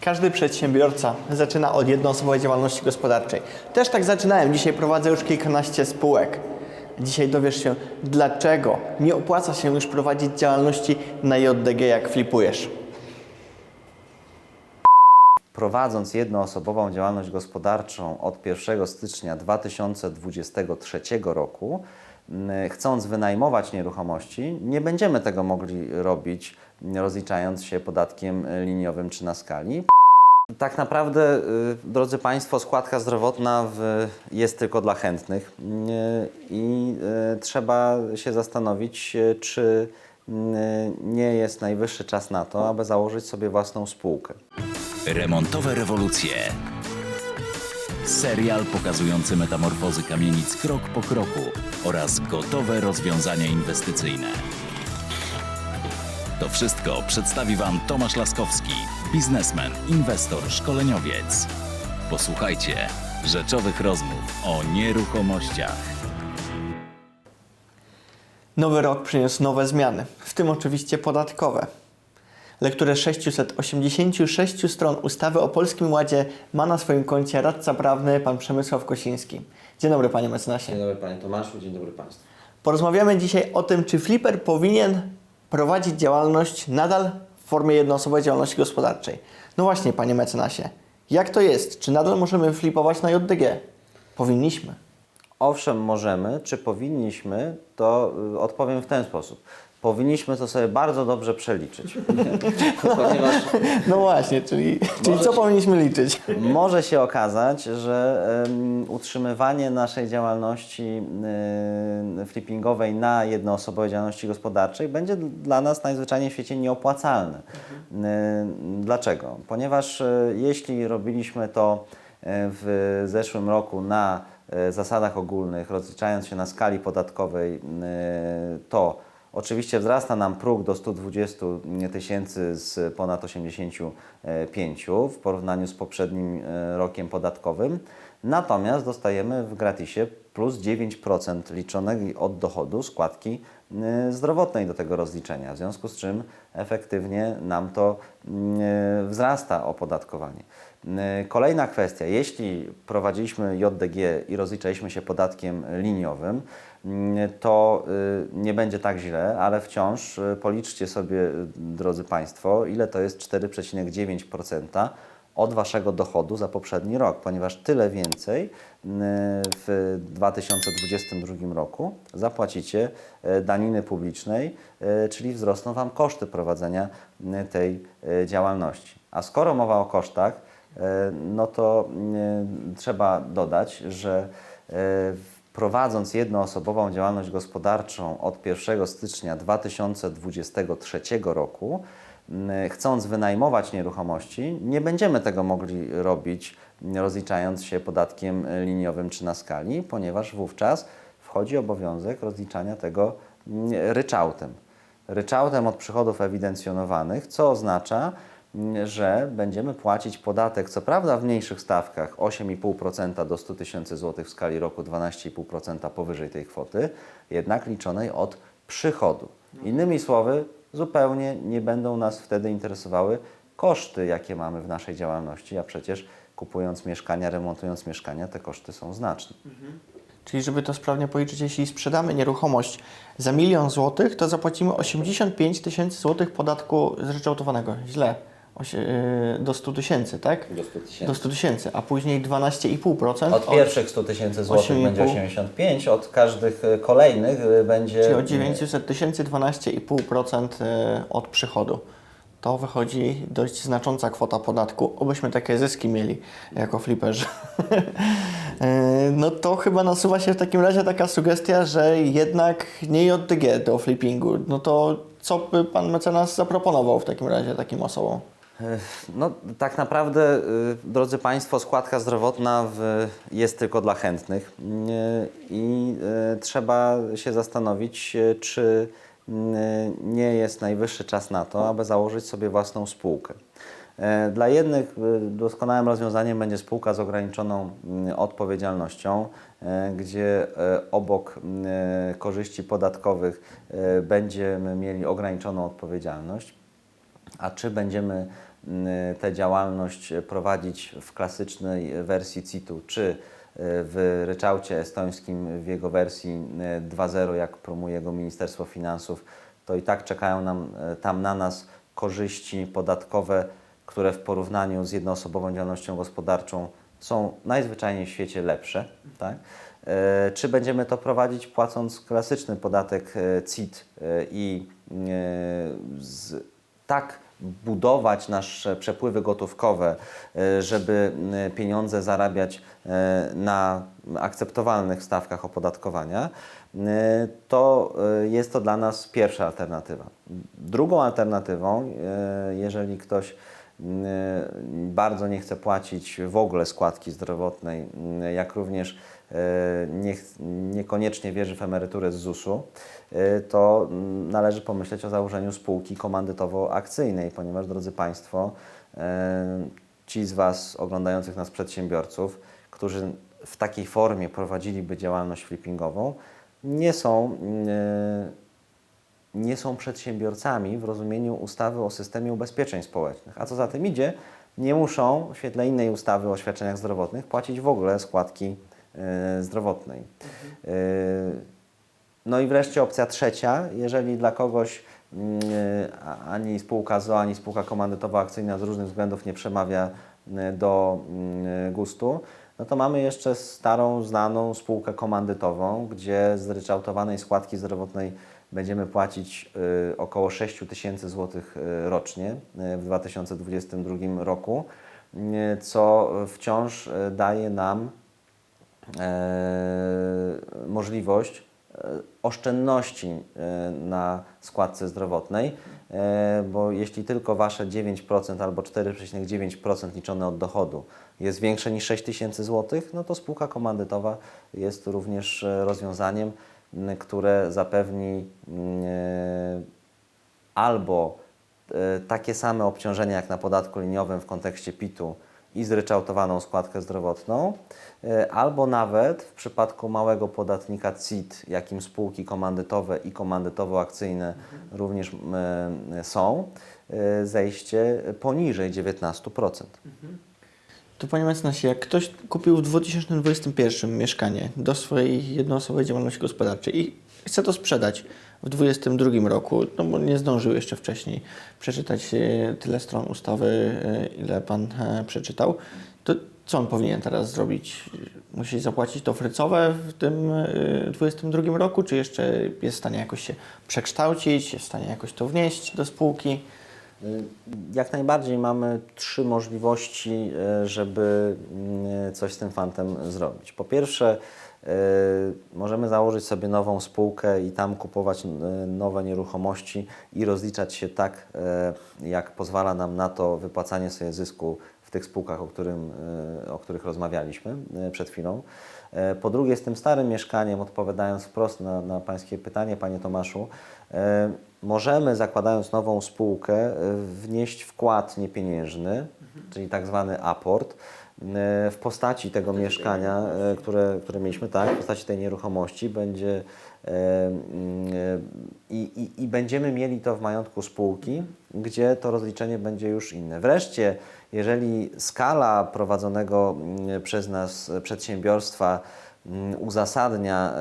Każdy przedsiębiorca zaczyna od jednoosobowej działalności gospodarczej. Też tak zaczynałem. Dzisiaj prowadzę już kilkanaście spółek. Dzisiaj dowiesz się, dlaczego nie opłaca się już prowadzić działalności na JDG, jak flipujesz. Prowadząc jednoosobową działalność gospodarczą od 1 stycznia 2023 roku, chcąc wynajmować nieruchomości, nie będziemy tego mogli robić rozliczając się podatkiem y, liniowym czy na skali. Tak naprawdę, y, drodzy Państwo, składka zdrowotna w, jest tylko dla chętnych y, i y, trzeba się zastanowić, y, czy y, nie jest najwyższy czas na to, aby założyć sobie własną spółkę. Remontowe rewolucje. Serial pokazujący metamorfozy kamienic krok po kroku oraz gotowe rozwiązania inwestycyjne. To wszystko przedstawi Wam Tomasz Laskowski, biznesmen, inwestor, szkoleniowiec. Posłuchajcie rzeczowych rozmów o nieruchomościach. Nowy rok przyniósł nowe zmiany, w tym oczywiście podatkowe. Lekturę 686 stron ustawy o Polskim Ładzie ma na swoim koncie radca prawny pan Przemysław Kosiński. Dzień dobry panie mecenasie. Dzień dobry Panie Tomaszu, dzień dobry Państwu. Porozmawiamy dzisiaj o tym, czy flipper powinien prowadzić działalność nadal w formie jednoosobowej działalności gospodarczej. No właśnie, panie mecenasie, jak to jest? Czy nadal możemy flipować na JDG? Powinniśmy. Owszem, możemy, czy powinniśmy, to y, odpowiem w ten sposób. Powinniśmy to sobie bardzo dobrze przeliczyć. Ponieważ No właśnie, czyli, czyli co powinniśmy liczyć? może się okazać, że em, utrzymywanie naszej działalności y, flippingowej na jednoosobowej działalności gospodarczej będzie d- dla nas najzwyczajniej w świecie nieopłacalne. Y, dlaczego? Ponieważ y, jeśli robiliśmy to y, w zeszłym roku na y, zasadach ogólnych, rozliczając się na skali podatkowej, y, to Oczywiście wzrasta nam próg do 120 tysięcy z ponad 85 w porównaniu z poprzednim e, rokiem podatkowym. Natomiast dostajemy w gratisie plus 9% liczonej od dochodu składki zdrowotnej do tego rozliczenia, w związku z czym efektywnie nam to e, wzrasta opodatkowanie. E, Kolejna kwestia, jeśli prowadziliśmy JDG i rozliczaliśmy się podatkiem liniowym, to y, nie będzie tak źle, ale wciąż y, policzcie sobie, y, drodzy Państwo, ile to jest 4,9% od Waszego dochodu za poprzedni rok, ponieważ tyle więcej w 2022 roku zapłacicie y, daniny publicznej, y, czyli wzrosną Wam koszty prowadzenia tej y, działalności. A skoro mowa o kosztach, E, no to trzeba dodać, że e, prowadząc jednoosobową działalność gospodarczą od 1 stycznia 2023 roku, chcąc wynajmować nieruchomości, nie będziemy tego mogli robić rozliczając się podatkiem liniowym czy na skali, ponieważ wówczas wchodzi obowiązek rozliczania tego ryczałtem. Ryczałtem od przychodów ewidencjonowanych, co oznacza, że będziemy płacić podatek, co prawda w mniejszych stawkach, 8,5% do 100 tysięcy złotych w skali roku, 12,5% powyżej tej kwoty, jednak liczonej od przychodu. Innymi słowy, zupełnie nie będą nas wtedy interesowały koszty, jakie mamy w naszej działalności, a przecież kupując mieszkania, remontując mieszkania, te koszty są znaczne. Czyli żeby to sprawnie policzyć, jeśli sprzedamy nieruchomość za milion złotych, to zapłacimy 85 tysięcy złotych podatku zryczałtowanego. Źle. Yy, do 100 tysięcy, tak? Do 100 tysięcy. Do 100 tysięcy, a później 12,5%. Od pierwszych 100 tysięcy złotych 8,5. będzie 85, od każdych e, kolejnych e, będzie... Czyli od 900 tysięcy 12,5% y, od przychodu. To wychodzi dość znacząca kwota podatku, obyśmy takie zyski mieli jako fliperzy. Y, no to chyba nasuwa się w takim razie taka sugestia, że jednak nie JDG do flippingu. No to co by pan mecenas zaproponował w takim razie takim osobom? No, tak naprawdę, y, drodzy Państwo, składka zdrowotna w, jest tylko dla chętnych y, i y, trzeba się zastanowić, czy nie jest najwyższy czas na to, aby założyć sobie własną spółkę. E, Dla jednych doskonałym rozwiązaniem będzie spółka z ograniczoną odpowiedzialnością, e, gdzie e, obok korzyści podatkowych będziemy mieli ograniczoną odpowiedzialność. A czy będziemy mm, tę działalność prowadzić w klasycznej wersji CIT-u, czy y, w ryczałcie estońskim w jego wersji y, 2.0, jak promuje go Ministerstwo Finansów, to i tak czekają nam y, tam na nas korzyści podatkowe, które w porównaniu z jednoosobową działalnością gospodarczą są najzwyczajniej w świecie lepsze. Tak? E, Czy będziemy to prowadzić płacąc klasyczny podatek e, CIT e, i e, z, tak budować nasze przepływy gotówkowe, e, żeby e, pieniądze zarabiać e, na akceptowalnych stawkach opodatkowania, to jest to dla nas pierwsza alternatywa. Drugą alternatywą, jeżeli ktoś bardzo nie chce płacić w ogóle składki zdrowotnej, jak również nie, ch- niekoniecznie wierzy w emeryturę z ZUS-u, e, to należy pomyśleć o założeniu spółki komandytowo-akcyjnej, ponieważ, drodzy Państwo, e, ci z Was oglądających nas przedsiębiorców, którzy w takiej formie prowadziliby działalność flippingową, nie są e, nie są przedsiębiorcami w rozumieniu ustawy o systemie ubezpieczeń społecznych. A co za tym idzie, nie muszą w świetle innej ustawy o świadczeniach zdrowotnych płacić w ogóle składki e, zdrowotnej. E, no i wreszcie opcja trzecia, jeżeli dla kogoś mm, a- ani spółka ZO, ani spółka komandytowo-akcyjna z różnych względów nie przemawia do mm, gustu, no to mamy jeszcze starą, znaną spółkę komandytową, gdzie z ryczałtowanej składki zdrowotnej będziemy płacić około 6 tysięcy złotych rocznie w 2022 roku, co wciąż daje nam e, możliwość e, oszczędności e, na składce zdrowotnej, e, bo jeśli tylko Wasze 9% albo 4,9% liczone od dochodu jest większe niż 6 tysięcy złotych, no to spółka komandytowa jest również e, rozwiązaniem, które zapewni e, albo e, takie same obciążenia jak na podatku liniowym w kontekście PIT-u i zryczałtowaną składkę zdrowotną, e, albo nawet w przypadku małego podatnika CIT, jakim spółki komandytowe i komandytowo-akcyjne również m, e, są, e, zejście poniżej 19%. To panie mecenasie, jak ktoś kupił w 2021 mieszkanie do swojej jednoosobowej działalności gospodarczej i chce to sprzedać w 2022 roku, no bo nie zdążył jeszcze wcześniej przeczytać e, tyle stron ustawy, e, ile pan e, przeczytał, to co on powinien teraz zrobić? Musi zapłacić to frycowe w tym e, 2022 roku, czy jeszcze jest w stanie jakoś się przekształcić, jest w stanie jakoś to wnieść do spółki? Y, Jak najbardziej mamy trzy możliwości, e, żeby mm, coś z tym fantem zrobić. Po pierwsze, możemy założyć sobie nową spółkę i tam kupować nowe nieruchomości i rozliczać się tak, jak pozwala nam na to wypłacanie sobie zysku w tych spółkach, o, którym, o których rozmawialiśmy przed chwilą. Po drugie, z tym starym mieszkaniem, odpowiadając wprost na, na Pańskie pytanie, Panie Tomaszu, możemy, zakładając nową spółkę, e, wnieść wkład niepieniężny, czyli tak zwany aport, e, w postaci tego mieszkania, e, które, które mieliśmy, tak, w postaci tej nieruchomości będzie i, i, i będziemy mieli to w majątku spółki, gdzie to rozliczenie będzie już inne. Wreszcie, jeżeli skala prowadzonego przez nas przedsiębiorstwa uzasadnia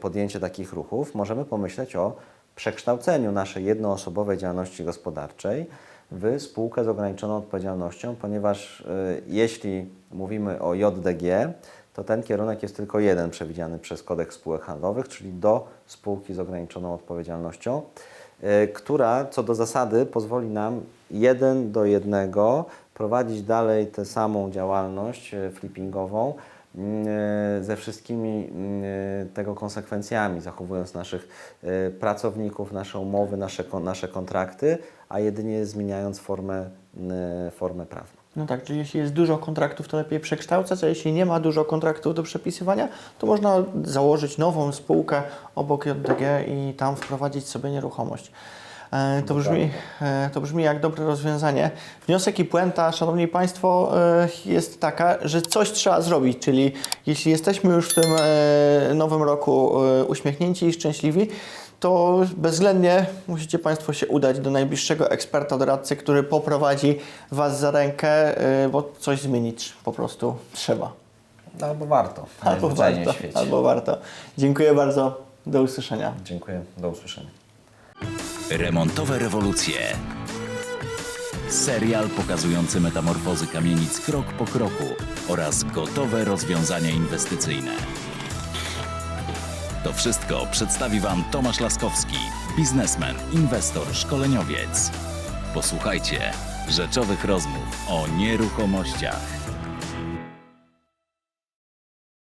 podjęcie takich ruchów, możemy pomyśleć o przekształceniu naszej jednoosobowej działalności gospodarczej w spółkę z ograniczoną odpowiedzialnością, ponieważ e, jeśli mówimy o JDG, to ten kierunek jest tylko jeden przewidziany przez kodeks spółek handlowych, czyli do spółki z ograniczoną odpowiedzialnością, e, która co do zasady pozwoli nam jeden do jednego prowadzić dalej tę samą działalność e, flippingową ze wszystkimi mm, e, tego konsekwencjami, zachowując naszych e, pracowników, nasze umowy, nasze, nasze kontrakty, a jedynie zmieniając formę, mm, formę prawną. No tak, czyli jeśli jest dużo kontraktów, to lepiej przekształcać, a jeśli nie ma dużo kontraktów do przepisywania, to można założyć nową spółkę obok JDG i tam wprowadzić sobie nieruchomość. E, To brzmi, e, to brzmi jak dobre rozwiązanie. Wniosek i puenta, Szanowni Państwo, e, jest taka, że coś trzeba zrobić, czyli jeśli jesteśmy już w tym nowym roku uśmiechnięci i szczęśliwi, to bezwzględnie musicie Państwo się udać do najbliższego eksperta, doradcy, który poprowadzi Was za rękę, bo coś zmienić po prostu trzeba. Albo warto. Albo warto, albo warto. Dziękuję bardzo. Do usłyszenia. Dziękuję. Do usłyszenia. Remontowe rewolucje. Serial pokazujący metamorfozy kamienic krok po kroku oraz gotowe rozwiązania inwestycyjne. To wszystko przedstawi Wam Tomasz Laskowski, biznesmen, inwestor, szkoleniowiec. Posłuchajcie rzeczowych rozmów o nieruchomościach.